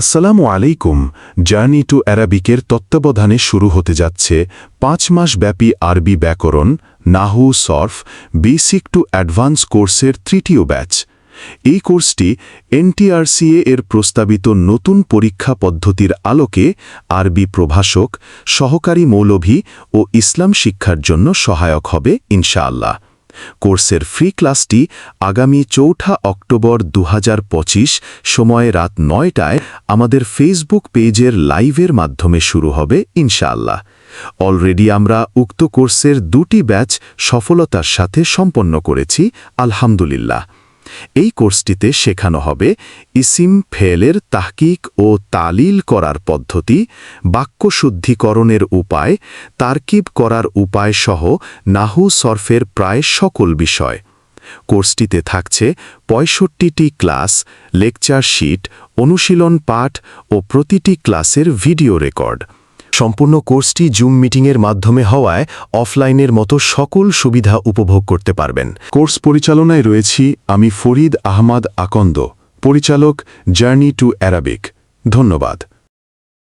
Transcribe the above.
আসসালামু আলাইকুম, journey to অ্যারাবিকের তত্ত্বাবধানে শুরু হতে যাচ্ছে পাঁচ মাস ব্যাপী আরবি ব্যাকরণ নাহু সর্ফ, বেসিক টু অ্যাডভান্স কোর্সের তৃতীয় ব্যাচ। এই কোর্সটি এনটিআরসিএ এর প্রস্তাবিত নতুন পরীক্ষা পদ্ধতির আলোকে আরবি প্রভাষক, সহকারী মৌলভী ও ইসলাম শিক্ষার জন্য সহায়ক হবে, ইনশাআল্লাহ। কোর্সের ফ্রি ক্লাসটি আগামী চৌঠা অক্টোবর দু সময় রাত নয়টায় আমাদের ফেসবুক পেজের লাইভের মাধ্যমে শুরু হবে, ইনশাআল্লাহ। অলরেডি আমরা উক্ত কোর্সের দুটি ব্যাচ সফলতার সাথে সম্পন্ন করেছি, আলহামদুলিল্লাহ। এই কোর্সটিতে শেখানো হবে ইসিম ফেলের তাহকিক ও তালিল করার পদ্ধতি বাক্য শুদ্ধিকরণের উপায়, তারকিব করার উপায় সহ নাহু সরফের প্রায় সকল বিষয়। কোর্সটিতে থাকছে পঁয়ষট্টিটি ক্লাস, লেকচার শিট, অনুশীলন পাঠ ও প্রতিটি ক্লাসের ভিডিও রেকর্ড। সম্পূর্ণ কোর্সটি জুম মিটিংয়ের মাধ্যমে হওয়ায় অফলাইনের মতো সকল সুবিধা উপভোগ করতে পারবেন। কোর্স পরিচালনায় রয়েছি আমি ফরিদ আহমাদ আকন্দ, পরিচালক জার্নি টু অ্যারাবিক ধন্যবাদ।